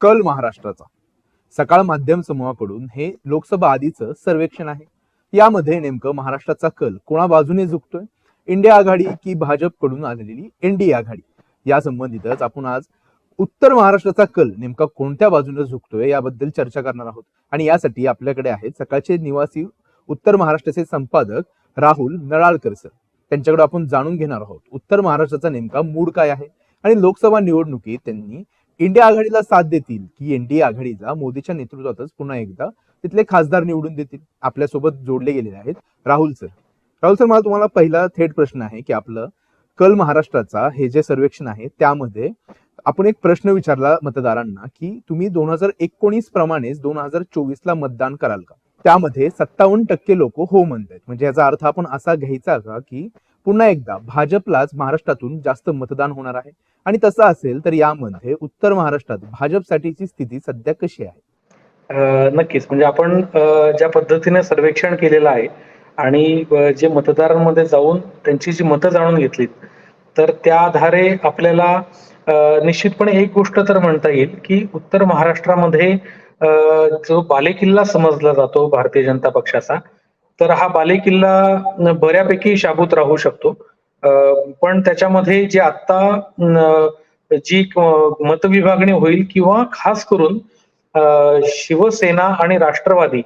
कल महाराष्ट्राचा. सकाळ माध्यम समूहाकडून हे लोकसभा आधीचं सर्वेक्षण आहे. यामध्ये नेमकं महाराष्ट्राचा कल कोणा बाजूने झुकतोय? इंडिया आघाडी की भाजपकडून आलेली एनडीए आघाडी? या संबंधितच आपण आज उत्तर महाराष्ट्राचा कल नेमका कोणत्या बाजूने झुकतोय याबद्दल चर्चा करणार आहोत. आणि यासाठी आपल्याकडे आहेत सकाळचे निवासी उत्तर महाराष्ट्राचे संपादक राहुल नळाळकर सर. त्यांच्याकडे आपण जाणून घेणार आहोत उत्तर महाराष्ट्राचा नेमका मूड काय आहे? आणि लोकसभा निवडणुकीत त्यांनी इंडिया आघाडीला साथ देतील की एनडीए आघाडीला मोदीच्या नेतृत्वातच पुन्हा एकदा तिथले खासदार निवडून देतील आपल्यासोबत जोडले गेलेले आहेत. राहुल सर. राहुल सर मला तुम्हाला पहिला थेट प्रश्न आहे की आपलं कल महाराष्ट्राचा हे जे सर्वेक्षण आहे त्यामध्ये आपण एक प्रश्न विचारला मतदारांना की तुम्ही दोन हजार एकोणीस प्रमाणेच दोन हजार चोवीस ला मतदान कराल का? त्यामध्ये सत्तावन्न टक्के लोक हो म्हणतात म्हणजे याचा अर्थ आपण असा घ्यायचा का की पुन्हा एकदा भाजपलाच महाराष्ट्रातून जास्त मतदान होणार आहे. आणि तसं असेल तर यामध्ये उत्तर महाराष्ट्रात भाजपसाठीची स्थिती सध्या कशी आहे? नक्कीच. म्हणजे आपण ज्या पद्धतीने सर्वेक्षण केलेलं आहे आणि जे मतदारांमध्ये जाऊन त्यांची जी मतं जाणून घेतलीत तर त्या आधारे आपल्याला निश्चितपणे एक गोष्ट तर म्हणता येईल की उत्तर महाराष्ट्रामध्ये जो बालेकिल्ला समजला जातो भारतीय जनता पक्षाचा तर हा बालेकिल्ला बऱ्यापैकी शाबूत राहू शकतो. पण त्याच्यामध्ये जे आता जी मतविभागणी होईल किंवा खास करून शिवसेना आणि राष्ट्रवादी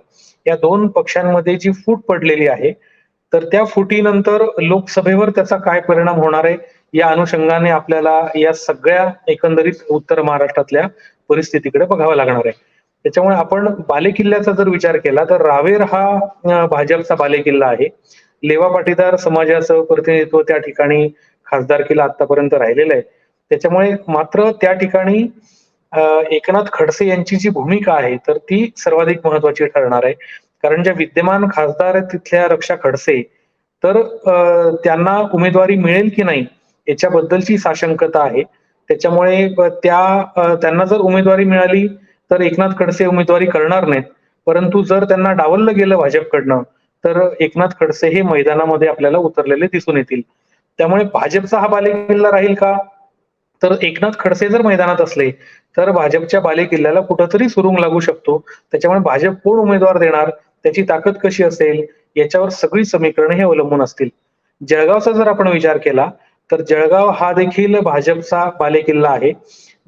या दोन पक्षांमध्ये जी फूट पडलेली आहे तर त्या फुटीनंतर लोकसभेवर त्याचा काय परिणाम होणार आहे या अनुषंगाने आपल्याला या सगळ्या एकंदरीत उत्तर महाराष्ट्रातल्या परिस्थितीकडे बघावं लागणार आहे. त्याच्यामुळे आपण बालेकिल्ल्याचा जर विचार केला तर रावेर हा भाजपचा बालेकिल्ला आहे. लेवा पाटीदार समाजाचं प्रतिनिधित्व त्या ठिकाणी खासदारकीला आतापर्यंत राहिलेलं आहे. त्याच्यामुळे मात्र त्या ठिकाणी एकनाथ खडसे यांची जी भूमिका आहे तर ती सर्वाधिक महत्वाची ठरणार आहे. कारण ज्या विद्यमान खासदार आहेत तिथल्या रक्षा खडसे तर अ, त्यांना उमेदवारी मिळेल की नाही याच्याबद्दलची साशंकता आहे. त्याच्यामुळे त्या त्यांना जर उमेदवारी मिळाली तर एकनाथ खडसे उमेदवारी करणार नाहीत. परंतु जर त्यांना डावललं गेलं भाजपकडनं तर एकनाथ खडसे हे मैदानामध्ये आपल्याला उतरलेले दिसून येतील. त्यामुळे भाजपचा हा बालेकिल्ला राहील का? तर एकनाथ खडसे जर मैदानात असले तर भाजपच्या बालेकिल्ल्याला कुठंतरी सुरुंग लागू शकतो. त्याच्यामुळे भाजप कोण उमेदवार देणार? त्याची ताकद कशी असेल? याच्यावर सगळी समीकरणं हे अवलंबून असतील. जळगावचा जर आपण विचार केला तर जळगाव हा देखील भाजपचा बालेकिल्ला आहे.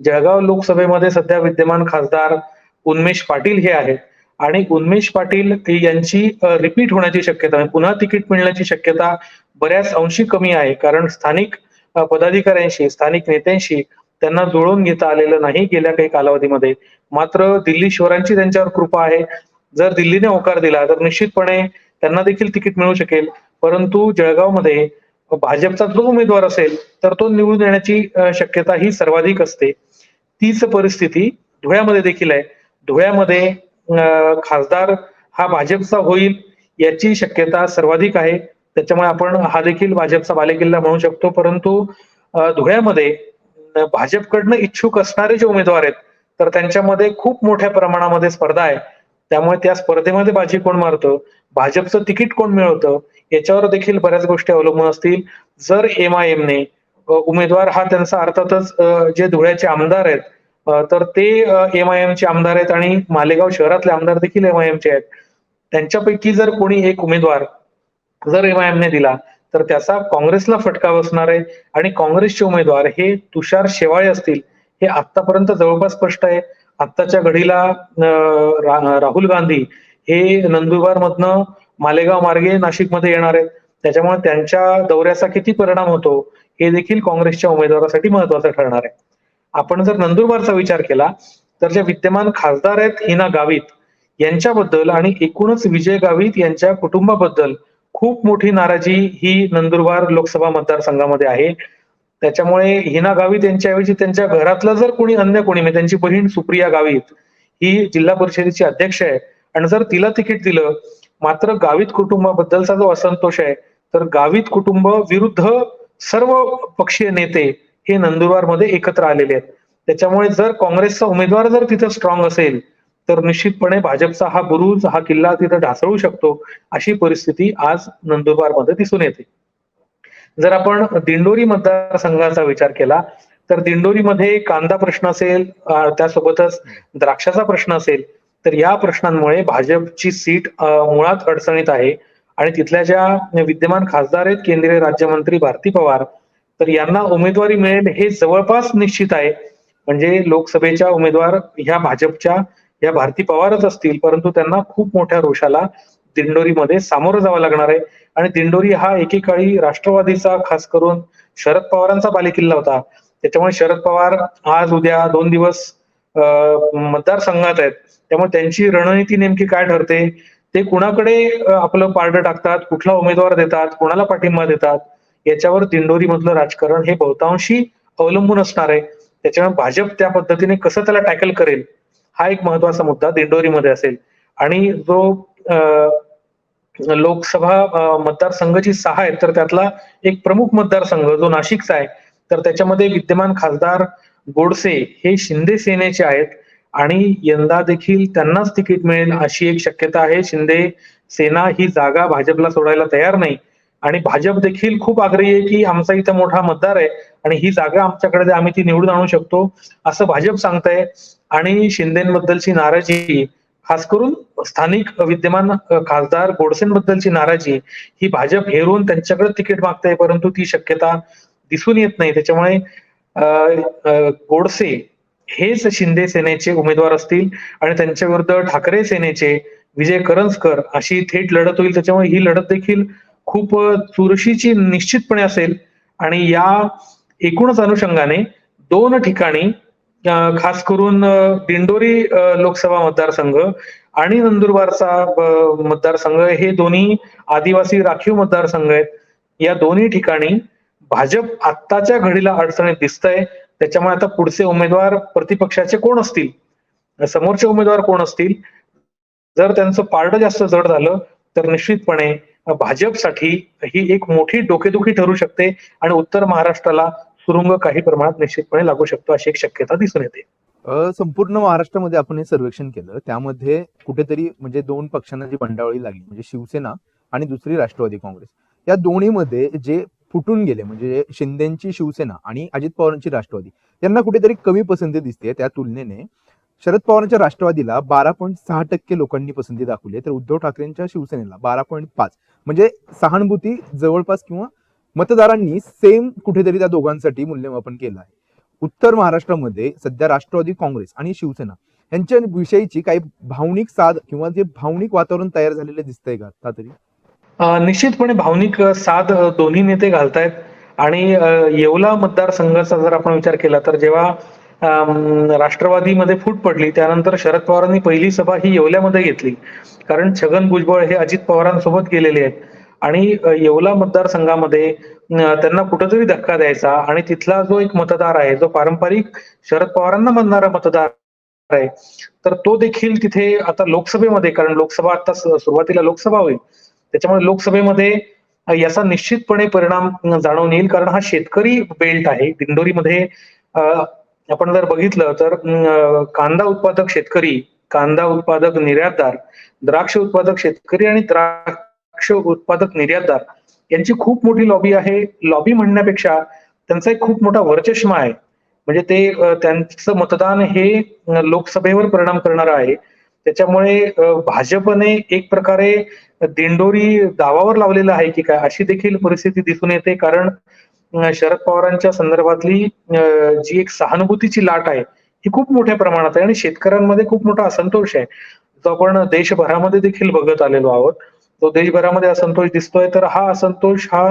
जळगाव लोकसभेमध्ये सध्या विद्यमान खासदार उन्मेष पाटील हे आहेत. आणि उन्मेष पाटील यांची रिपीट होण्याची शक्यता म्हणजे पुन्हा तिकीट मिळण्याची शक्यता बऱ्याच अंशी कमी आहे. कारण स्थानिक पदाधिकाऱ्यांशी स्थानिक नेत्यांशी त्यांना जुळवून घेता आलेलं नाही गेल्या काही कालावधीमध्ये. मात्र दिल्ली शहरांची त्यांच्यावर कृपा आहे. जर दिल्लीने होकार दिला तर निश्चितपणे त्यांना देखील तिकीट मिळू शकेल. परंतु जळगावमध्ये भाजपचा जो उमेदवार असेल तर तो निवडून येण्याची शक्यता ही सर्वाधिक असते. तीच परिस्थिती धुळ्यामध्ये देखील आहे. धुळ्यामध्ये खासदार हा भाजपचा होईल याची शक्यता सर्वाधिक आहे. त्याच्यामुळे आपण हा देखील भाजपचा बालेकिल्ला म्हणू शकतो. परंतु धुळ्यामध्ये भाजपकडनं इच्छुक असणारे जे उमेदवार आहेत तर त्यांच्यामध्ये खूप मोठ्या प्रमाणामध्ये स्पर्धा आहे. त्यामुळे त्या स्पर्धेमध्ये बाजी कोण मारतं? भाजपचं तिकीट कोण मिळवतं? याच्यावर देखील बऱ्याच गोष्टी अवलंबून असतील. जर एम आय एमने उमेदवार हा त्यांचा अर्थातच जे धुळ्याचे आमदार आहेत तर ते एम आय एमचे आमदार आहेत आणि मालेगाव शहरातले आमदार देखील एम आय एमचे आहेत. त्यांच्यापैकी जर कोणी एक उमेदवार जर एम आय एमने दिला तर त्याचा काँग्रेसला फटका बसणार आहे आणि काँग्रेसचे उमेदवार हे तुषार शेवाळे असतील हे आतापर्यंत जवळपास स्पष्ट आहे. आत्ताच्या घडीला राहुल गांधी हे नंदुरबार मधनं मालेगाव मार्गे नाशिकमध्ये येणार आहेत. त्याच्यामुळे त्यांच्या दौऱ्याचा किती परिणाम होतो हे देखील काँग्रेसच्या उमेदवारासाठी महत्वाचं ठरणार आहे. आपण जर नंदुरबारचा विचार केला तर ज्या विद्यमान खासदार आहेत हिना गावित यांच्याबद्दल आणि एकूणच विजय गावित यांच्या कुटुंबाबद्दल खूप मोठी नाराजी ही नंदुरबार लोकसभा मतदारसंघामध्ये आहे. त्याच्यामुळे हिना गावित यांच्याऐवजी त्यांच्या घरातलं जर कोणी अन्य कोणी म्हणजे त्यांची बहीण सुप्रिया गावित ही जिल्हा परिषदेची अध्यक्ष आहे आणि जर तिला तिकीट दिलं मात्र गावित कुटुंबाबद्दलचा जो असंतोष आहे तर गावित कुटुंब विरुद्ध सर्व पक्षीय नेते हे नंदुरबारमध्ये एकत्र आलेले आहेत. त्याच्यामुळे जर काँग्रेसचा उमेदवार जर तिथं स्ट्रॉंग असेल तर निश्चितपणे भाजपचा हा बुरुज हा किल्ला तिथं ढासळू शकतो अशी परिस्थिती आज नंदुरबारमध्ये दिसून येते. जर आपण दिंडोरी मतदारसंघाचा विचार केला तर दिंडोरीमध्ये कांदा प्रश्न असेल त्यासोबतच द्राक्षाचा प्रश्न असेल तर या प्रश्नांमुळे भाजपची सीट मुळात अडचणीत आहे. आणि तिथल्या ज्या विद्यमान खासदार आहेत केंद्रीय राज्यमंत्री भारती पवार तर यांना उमेदवारी मिळेल हे जवळपास निश्चित आहे. म्हणजे लोकसभेच्या उमेदवार ह्या भाजपच्या या भारती पवारच असतील परंतु त्यांना खूप मोठ्या रोषाला दिंडोरीमध्ये सामोरं जावं लागणार आहे. आणि दिंडोरी हा एकेकाळी राष्ट्रवादीचा खास करून शरद पवारांचा बालेकिल्ला होता. त्याच्यामुळे शरद पवार आज उद्या दोन दिवस मतदारसंघात आहेत. त्यामुळे त्यांची रणनीती नेमकी काय ठरते? ते कुणाकडे आपलं पारडं टाकतात कुठला उमेदवार देतात कुणाला पाठिंबा देतात याच्यावर दिंडोरीमधलं राजकारण हे बहुतांशी अवलंबून असणार आहे. त्याच्यामुळे भाजप त्या पद्धतीने कसं त्याला टॅकल करेल हा एक महत्त्वाचा मुद्दा दिंडोरीमध्ये असेल. आणि जो अं, लोकसभा मतदारसंघ जी सहा आहेत तर त्यातला एक प्रमुख मतदारसंघ जो नाशिकचा आहे तर त्याच्यामध्ये विद्यमान खासदार गोडसे हे शिंदे सेनेचे आहेत. आणि यंदा देखील त्यांनाच तिकीट मिळेल अशी एक शक्यता आहे. शिंदे सेना ही जागा भाजपला सोडायला तयार नाही. आणि भाजप देखील खूप आग्रही आहे की आमचा इथं मोठा मतदार आहे आणि ही जागा आमच्याकडे आम्ही ती निवडून आणू शकतो असं भाजप सांगतंय. आणि शिंदेबद्दलची नाराजी खास करून स्थानिक विद्यमान खासदार गोडसेंबद्दलची नाराजी ही भाजप हेरून त्यांच्याकडे तिकीट मागते परंतु ती शक्यता दिसून येत नाही. त्याच्यामुळे गोडसे हेच शिंदे सेनेचे उमेदवार असतील आणि त्यांच्या विरुद्ध ठाकरे सेनेचे विजय करंजकर अशी थेट लढत होईल. त्याच्यामुळे ही लढत देखील खूप चुरशीची निश्चितपणे असेल. आणि या एकूणच अनुषंगाने दोन ठिकाणी खास करून दिंडोरी लोकसभा मतदारसंघ आणि नंदुरबारचा मतदारसंघ हे दोन्ही आदिवासी राखीव मतदारसंघ आहेत. या दोन्ही ठिकाणी भाजप आत्ताच्या घडीला अडचणीत दिसतंय. त्याच्यामुळे आता पुढचे उमेदवार प्रतिपक्षाचे कोण असतील? समोरचे उमेदवार कोण असतील? जर त्यांचं पारडं जास्त जड झालं तर निश्चितपणे भाजपसाठी ही एक मोठी डोकेदुखी ठरू शकते आणि उत्तर महाराष्ट्राला सुरुंग काही प्रमाणात निश्चितपणे लागू शकतो अशी एक शक्यता दिसून येते. संपूर्ण महाराष्ट्रामध्ये आपण हे सर्वेक्षण केलं. त्यामध्ये कुठेतरी म्हणजे दोन पक्षांना जी बंडावळी लागली म्हणजे शिवसेना आणि दुसरी राष्ट्रवादी काँग्रेस. या दोन्हीमध्ये जे फुटून गेले. म्हणजे शिंदेची शिवसेना आणि अजित पवारांची राष्ट्रवादी. यांना कुठेतरी कमी पसंती दिसते त्या तुलनेने. शरद पवारांच्या राष्ट्रवादीला बारा पॉईंट सहा टक्के लोकांनी पसंती दाखवली तर उद्धव ठाकरेंच्या शिवसेनेला बारा पॉईंट पाच. म्हणजे सहानुभूती जवळपास किंवा मतदारांनी सेम कुठेतरी त्या दोघांसाठी मूल्यमापन केलं आहे. उत्तर महाराष्ट्रामध्ये सध्या राष्ट्रवादी काँग्रेस आणि शिवसेना यांच्या विषयीची काही भावनिक साध किंवा जे भावनिक वातावरण तयार झालेले दिसतंय का आता तरी? निश्चितपणे भावनिक साध दोन्ही नेते घालतायत. आणि येवला मतदारसंघाचा जर आपण विचार केला तर जेव्हा राष्ट्रवादीमध्ये फूट पडली त्यानंतर शरद पवारांनी पहिली सभा ही येवल्यामध्ये घेतली. कारण छगन भुजबळ हे अजित पवारांसोबत गेलेले आहेत. आणि येवला मतदारसंघामध्ये त्यांना कुठंतरी धक्का द्यायचा आणि तिथला जो एक मतदार आहे जो पारंपरिक शरद पवारांना म्हणणारा मतदार आहे तर तो देखील तिथे आता लोकसभेमध्ये कारण लोकसभा आता सुरुवातीला लोकसभा होईल. त्याच्यामुळे लोकसभेमध्ये याचा निश्चितपणे परिणाम जाणून जाणवून येईल. कारण हा शेतकरी बेल्ट आहे. दिंडोरीमध्ये आपण जर बघितलं तर कांदा उत्पादक शेतकरी कांदा उत्पादक निर्यातदार द्राक्ष उत्पादक शेतकरी आणि द्राक्ष उत्पादक निर्यातदार यांची खूप मोठी लॉबी आहे. लॉबी म्हणण्यापेक्षा त्यांचा एक खूप मोठा वरचष्मा आहे. म्हणजे ते त्यांचं मतदान हे लोकसभेवर परिणाम करणार आहे. त्याच्यामुळे भाजपने एक प्रकारे दिंडोरी दावावर लावलेलं आहे की काय अशी देखील परिस्थिती दिसून येते. कारण शरद पवारांच्या संदर्भातली जी एक सहानुभूतीची लाट आहे ही खूप मोठ्या प्रमाणात आहे आणि शेतकऱ्यांमध्ये खूप मोठा असंतोष आहे. जो आपण देशभरामध्ये देखील बघत आलेलो आहोत तो देशभरामध्ये असंतोष दिसतोय. तर हा असंतोष हा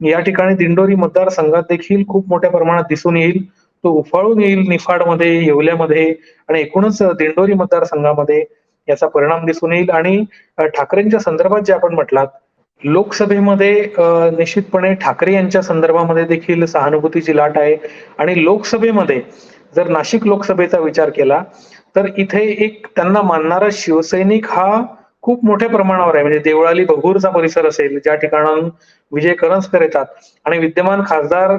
या ठिकाणी दिंडोरी मतदारसंघात देखील खूप मोठ्या प्रमाणात दिसून येईल. तो उफाळून येईल निफाडमध्ये येवल्यामध्ये आणि एकूणच दिंडोरी मतदारसंघामध्ये याचा परिणाम दिसून येईल. आणि ठाकरेंच्या संदर्भात जे आपण म्हटलात लोकसभेमध्ये निश्चितपणे ठाकरे यांच्या संदर्भामध्ये देखील सहानुभूतीची लाट आहे. आणि लोकसभेमध्ये जर नाशिक लोकसभेचा विचार केला तर इथे एक त्यांना मानणारा शिवसैनिक हा खूप मोठ्या प्रमाणावर आहे. म्हणजे देवळाली बघूरचा परिसर असेल ज्या ठिकाणाहून विजय करंजकर येतात आणि विद्यमान खासदार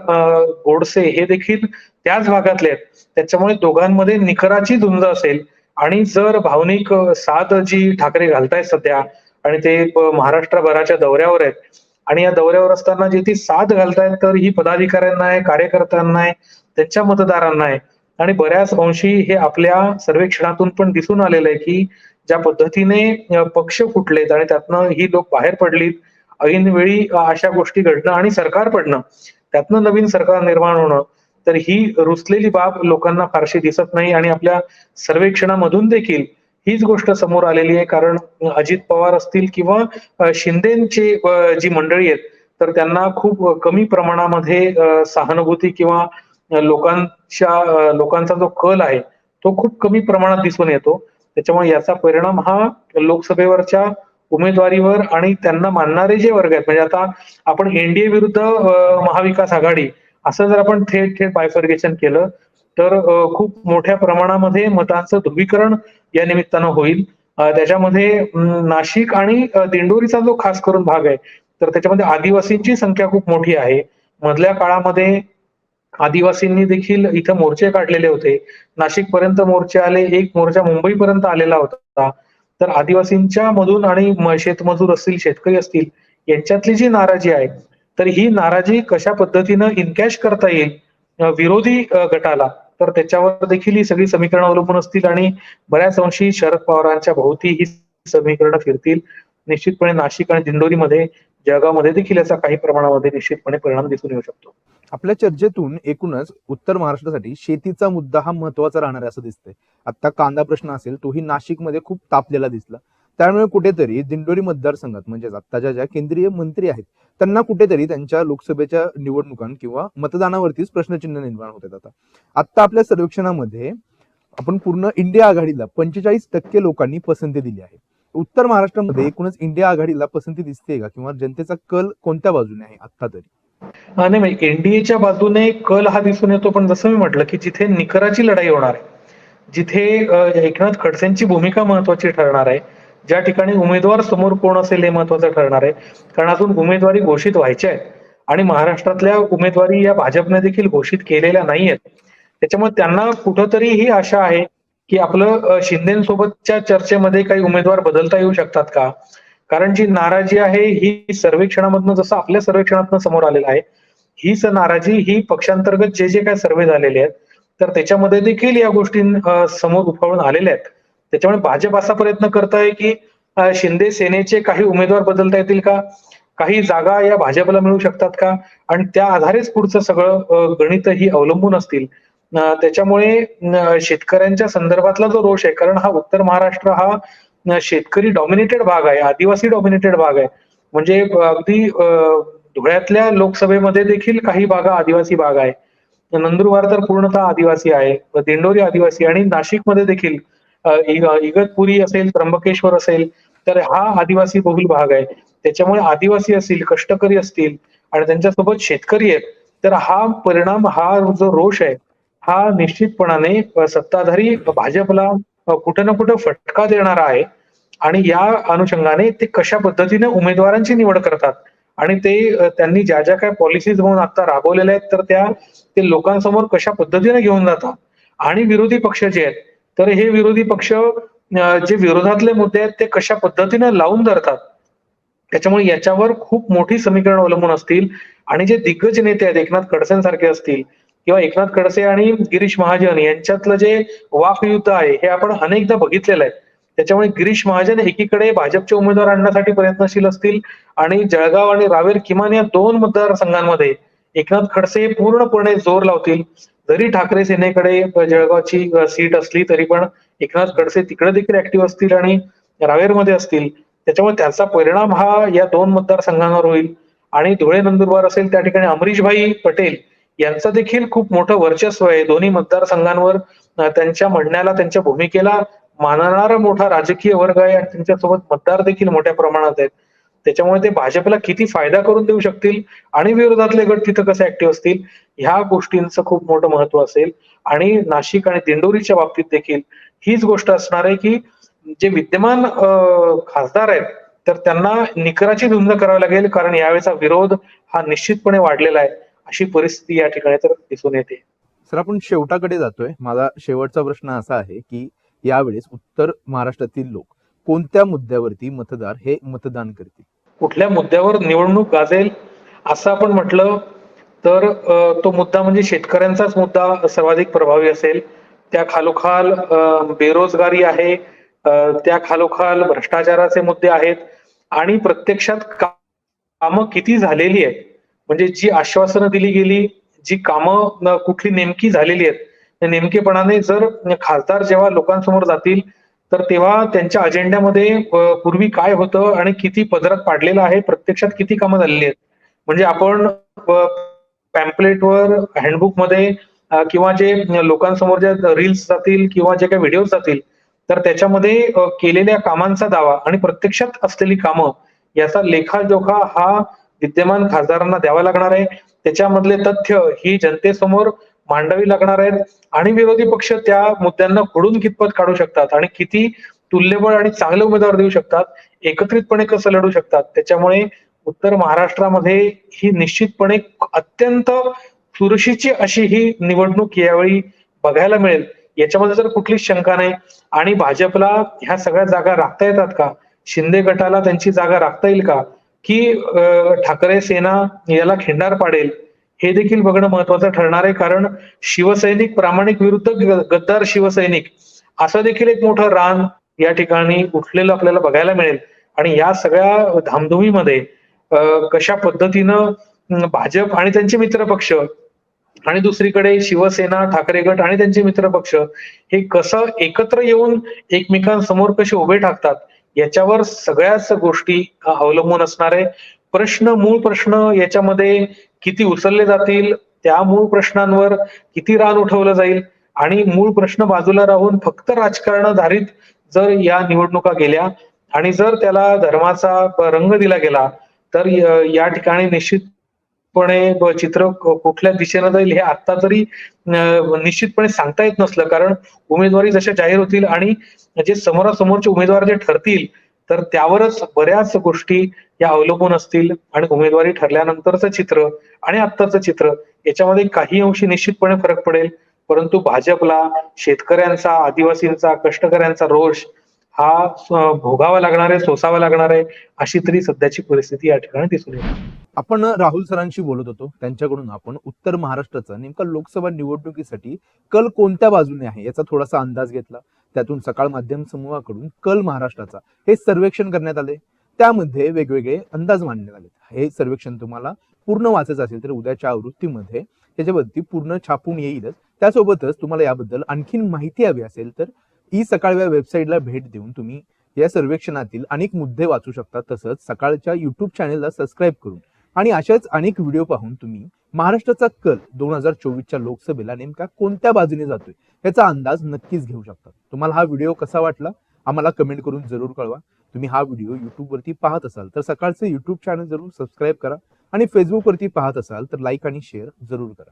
गोडसे हे देखील त्याच भागातले आहेत. त्याच्यामुळे दोघांमध्ये निकराची झुंज असेल आणि जर भावनिक साथ जी ठाकरे घालतायत सध्या आणि ते महाराष्ट्रभराच्या दौऱ्यावर आहेत आणि या दौऱ्यावर असताना जी ती साथ घालतायत तर ही पदाधिकाऱ्यांना आहे कार्यकर्त्यांना आहे त्यांच्या मतदारांना आहे. आणि बऱ्याच अंशी हे आपल्या सर्वेक्षणातून पण दिसून आलेलं आहे की ज्या पद्धतीने पक्ष फुटलेत आणि त्यातनं ही लोक बाहेर पडलीत ऐनवेळी अशा गोष्टी घडणं आणि सरकार पडणं त्यातनं नवीन सरकार निर्माण होणं तर ही रुसलेली बाब लोकांना फारशी दिसत नाही आणि आपल्या सर्वेक्षणामधून देखील हीच गोष्ट समोर आलेली आहे. कारण अजित पवार असतील किंवा शिंदेचे जी मंडळी आहेत तर त्यांना खूप कमी प्रमाणामध्ये सहानुभूती किंवा लोकांच्या लोकांचा जो कल आहे तो खूप कमी प्रमाणात दिसून येतो. त्याच्यामुळे याचा परिणाम हा लोकसभेवरच्या उमेदवारीवर आणि त्यांना मानणारे जे वर्ग आहेत म्हणजे आता आपण एनडीए विरुद्ध महाविकास आघाडी असं जर आपण थेट थेट बायफर्गेशन केलं तर खूप मोठ्या प्रमाणामध्ये मतांचं ध्रुवीकरण या निमित्तानं होईल. त्याच्यामध्ये नाशिक आणि दिंडोरीचा जो खास करून भाग आहे तर त्याच्यामध्ये आदिवासींची संख्या खूप मोठी आहे. मधल्या काळामध्ये आदिवासींनी देखील इथं मोर्चे काढलेले होते. नाशिक पर्यंत मोर्चे आले एक मोर्चा मुंबईपर्यंत आलेला होता. तर आदिवासींच्या मधून आणि शेतमजूर असतील शेतकरी असतील यांच्यातली जी नाराजी आहे तर ही नाराजी कशा पद्धतीनं इनकॅश करता येईल विरोधी गटाला तर त्याच्यावर देखील ही सगळी समीकरण अवलंबून असतील आणि बऱ्याच अंशी शरद पवारांच्या भोवती ही समीकरणं फिरतील. निश्चितपणे नाशिक आणि दिंडोरीमध्ये जळगावमध्ये देखील याचा काही प्रमाणामध्ये निश्चितपणे परिणाम दिसून येऊ शकतो. आपल्या चर्चेतून एकूणच उत्तर महाराष्ट्रासाठी शेतीचा मुद्दा हा महत्त्वाचा राहणार आहे असं दिसतंय. आता कांदा प्रश्न असेल तोही नाशिकमध्ये खूप तापलेला दिसला. त्यामुळे कुठेतरी दिंडोरी मतदारसंघात म्हणजेच आत्ताच्या ज्या केंद्रीय मंत्री आहेत त्यांना कुठेतरी त्यांच्या लोकसभेच्या निवडणुकां किंवा मतदानावरतीच प्रश्नचिन्ह निर्माण होत आहेत आता. आता आपल्या सर्वेक्षणामध्ये आपण पूर्ण इंडिया आघाडीला पंचेचाळीस टक्के लोकांनी पसंती दिली आहे. उत्तर महाराष्ट्रामध्ये एकूणच इंडिया आघाडीला पसंती दिसते का? किंवा जनतेचा कल कोणत्या बाजूने आहे आता तरी? हा, नाही म्हणजे एनडीएच्या बाजूने कल हा दिसून येतो पण जसं मी म्हटलं की जिथे निकराची लढाई होणार आहे जिथे एकनाथ खडसेंची भूमिका महत्वाची ठरणार आहे ज्या ठिकाणी उमेदवार समोर कोण असेल हे महत्वाचं ठरणार आहे कारण अजून उमेदवारी घोषित व्हायच्या आहेत आणि महाराष्ट्रातल्या उमेदवारी या भाजपने देखील घोषित केलेल्या नाहीयेत त्याच्यामुळे त्यांना कुठंतरी ही आशा आहे की आपलं शिंदेसोबतच्या चर्चेमध्ये काही उमेदवार बदलता येऊ शकतात का? कारण जी नाराजी आहे ही सर्वेक्षणामधनं जसं आपल्या सर्वेक्षणातनं समोर आलेलं आहे हीच नाराजी ही पक्षांतर्गत जे जे काय सर्वे झालेले आहेत तर त्याच्यामध्ये देखील या गोष्टी समोर उफाळून आलेल्या आहेत. त्याच्यामुळे भाजप असा प्रयत्न करत आहे की शिंदे सेनेचे काही उमेदवार बदलता येतील का? काही जागा या भाजपला मिळू शकतात का? आणि त्या आधारेच पुढचं सगळं गणित ही अवलंबून असतील. त्याच्यामुळे शेतकऱ्यांच्या संदर्भातला जो रोष आहे कारण हा उत्तर महाराष्ट्र हा शेतकरी डॉमिनेटेड भाग आहे आदिवासी डॉमिनेटेड भाग आहे. म्हणजे अगदी धुळ्यातल्या लोकसभेमध्ये देखील काही भाग आदिवासी भाग आहे. नंदुरबार तर पूर्णतः आदिवासी आहे दिंडोरी आदिवासी आणि नाशिकमध्ये देखील इगतपुरी असेल त्र्यंबकेश्वर असेल तर हा आदिवासी बहुल भाग आहे. त्याच्यामुळे आदिवासी असतील कष्टकरी असतील आणि त्यांच्यासोबत शेतकरी आहेत तर हा परिणाम हा जो रोष आहे हा निश्चितपणाने सत्ताधारी भाजपला कुठं ना कुठं फटका देणारा आहे. आणि या अनुषंगाने ते कशा पद्धतीने उमेदवारांची निवड करतात. आणि ते त्यांनी ज्या ज्या काय पॉलिसीज म्हणून आता राबवलेल्या आहेत तर त्या ते लोकांसमोर कशा पद्धतीने घेऊन जातात. आणि विरोधी पक्ष जे आहेत तर हे विरोधी पक्ष जे विरोधातले मुद्दे आहेत ते कशा पद्धतीने लावून धरतात. त्याच्यामुळे याच्यावर खूप मोठी समीकरण अवलंबून असतील. आणि जे दिग्गज नेते आहेत एकनाथ खडसेंसारखे असतील किंवा एकनाथ खडसे आणि गिरीश महाजन यांच्यातलं जे वाकयुद्ध आहे हे आपण अनेकदा बघितलेलं आहे. त्याच्यामुळे गिरीश महाजन एकीकडे भाजपचे उमेदवार आणण्यासाठी प्रयत्नशील असतील आणि जळगाव आणि रावेर किमान या दोन मतदारसंघांमध्ये एकनाथ खडसे पूर्णपणे जोर लावतील. जरी ठाकरे सेनेकडे जळगावची सीट असली तरी पण एकनाथ खडसे तिकडे देखील ऍक्टिव्ह असतील आणि रावेरमध्ये असतील. त्याच्यामुळे त्याचा परिणाम हा या दोन मतदारसंघांवर होईल. आणि धुळे नंदुरबार असेल त्या ठिकाणी अमरीशभाई पटेल यांचं देखील खूप मोठं वर्चस्व आहे. दोन्ही मतदारसंघांवर त्यांच्या म्हणण्याला त्यांच्या भूमिकेला मानणारा मोठा राजकीय वर्ग आहे आणि त्यांच्यासोबत मतदार देखील मोठ्या प्रमाणात आहेत. त्याच्यामुळे ते भाजपला किती फायदा करून देऊ शकतील आणि विरोधातले गट तिथं कसे ऍक्टिव्ह असतील ह्या गोष्टींचं खूप मोठं महत्त्व असेल. आणि नाशिक आणि दिंडोरीच्या बाबतीत देखील हीच गोष्ट असणार आहे की जे विद्यमान खासदार आहेत तर त्यांना निकराची धुंद करावी लागेल कारण यावेळेचा विरोध हा निश्चितपणे वाढलेला आहे. अशी परिस्थिती या ठिकाणी तर दिसून येते. सर आपण शेवटाकडे जातोय. माझा शेवटचा प्रश्न असा आहे की यावेळेस उत्तर महाराष्ट्रातील लोक कोणत्या मुद्द्यावरती मतदार हे मतदान करतील? कुठल्या मुद्द्यावर निवडणूक गाजेल असं आपण म्हटलं तर तो मुद्दा म्हणजे शेतकऱ्यांचाच मुद्दा सर्वाधिक प्रभावी असेल. त्या खालोखाल बेरोजगारी आहे त्या खालोखाल भ्रष्टाचाराचे मुद्दे आहेत आणि प्रत्यक्षात कामं किती झालेली आहेत म्हणजे जी आश्वासनं दिली गेली जी कामं कुठली नेमकी झालेली आहेत नेमकेपणाने जर खासदार जेव्हा लोकांसमोर जातील तर तेव्हा त्यांच्या अजेंड्यामध्ये पूर्वी काय होतं आणि किती पदरात पाडलेलं आहे प्रत्यक्षात किती कामं झालेली आहेत. म्हणजे आपण पॅम्पलेटवर हँडबुकमध्ये किंवा जे लोकांसमोर ज्या रील्स जातील किंवा जे काही व्हिडिओज जातील तर त्याच्यामध्ये केलेल्या कामांचा दावा आणि प्रत्यक्षात असलेली कामं याचा लेखाजोखा हा विद्यमान खासदारांना द्यावा लागणार आहे. त्याच्यामधले तथ्य ही जनतेसमोर मांडावी लागणार आहेत. आणि विरोधी पक्ष त्या मुद्द्यांना खोडून कितपत काढू शकतात? आणि किती तुल्यबळ आणि चांगले उमेदवार देऊ शकतात? एकत्रितपणे कसं लढू शकतात? त्याच्यामुळे उत्तर महाराष्ट्रामध्ये ही निश्चितपणे अत्यंत चुरशीची अशी ही निवडणूक यावेळी बघायला मिळेल. याच्यामध्ये जर कुठलीच शंका नाही. आणि भाजपला ह्या सगळ्या जागा राखता येतात का? शिंदे गटाला त्यांची जागा राखता येईल का? की ठाकरे सेना याला खिंडार पाडेल हे देखील बघणं महत्वाचं ठरणार आहे. कारण शिवसैनिक प्रामाणिक विरुद्ध गद्दार शिवसैनिक असं देखील एक मोठं रान या ठिकाणी उठलेलं आपल्याला बघायला मिळेल. आणि या सगळ्या धामधुमीमध्ये कशा पद्धतीनं भाजप आणि त्यांचे मित्रपक्ष आणि दुसरीकडे शिवसेना ठाकरे गट आणि त्यांचे मित्रपक्ष हे कसं एकत्र येऊन एकमेकांसमोर कसे उभे ठाकतात याच्यावर सगळ्याच गोष्टी अवलंबून असणार आहे. प्रश्न मूळ प्रश्न याच्यामध्ये किती उचलले जातील त्या मूळ प्रश्नांवर किती रान उठवलं जाईल आणि मूळ प्रश्न बाजूला राहून फक्त राजकारणाधारित जर या निवडणुका गेल्या आणि जर त्याला धर्माचा रंग दिला गेला तर या ठिकाणी निश्चित ब- चित्र कुठल्या दिशेनं जाईल हे आता तरी निश्चितपणे सांगता येत नसलं. कारण उमेदवारी जशा जाहीर होतील आणि जे समोरासमोरचे उमेदवार जे ठरतील तर त्यावरच बऱ्याच गोष्टी या अवलंबून असतील. आणि उमेदवारी ठरल्यानंतरचं चित्र आणि आत्ताचं चित्र याच्यामध्ये काही अंशी निश्चितपणे फरक पडेल. परंतु भाजपला शेतकऱ्यांचा आदिवासींचा कष्टकऱ्यांचा रोष हा भोगावा लागणार आहे सोसावा लागणार आहे अशी तरी सध्याची परिस्थिती या ठिकाणी दिसून येते. आपण राहुल सरांशी बोलत होतो. त्यांच्याकडून आपण उत्तर महाराष्ट्राचा नेमका लोकसभा निवडणुकीसाठी कल कोणत्या बाजूने आहे याचा थोडासा अंदाज घेतला. त्यातून सकाळ माध्यम समूहाकडून कल महाराष्ट्राचा हे सर्वेक्षण करण्यात आले. त्यामध्ये वेगवेगळे अंदाज मांडण्यात आले हे सर्वेक्षण तुम्हाला पूर्ण वाचायचं असेल तर उद्याच्या आवृत्तीमध्ये त्याच्यावरती पूर्ण छापून येईलच. त्यासोबतच तुम्हाला याबद्दल आणखीन माहिती हवी असेल तर ई सकाळ या वेबसाईटला भेट देऊन तुम्ही या सर्वेक्षणातील अनेक मुद्दे वाचू शकता तसंच सकाळच्या युट्यूब चॅनेलला सबस्क्राईब करून. आणि अशाच अनेक व्हिडिओ पाहून तुम्ही महाराष्ट्राचा कल दोन हजार चोवीसच्या लोकसभेला नेमका कोणत्या बाजूने जातोय याचा अंदाज नक्कीच घेऊ शकता. तुम्हाला हा व्हिडिओ कसा वाटला आम्हाला कमेंट करून जरूर कळवा. तुम्ही हा व्हिडिओ युट्यूबवरती पाहत असाल तर सकाळचं युट्यूब चॅनल जरूर सबस्क्राईब करा. आणि फेसबुकवरती पाहत असाल तर लाईक आणि शेअर जरूर करा.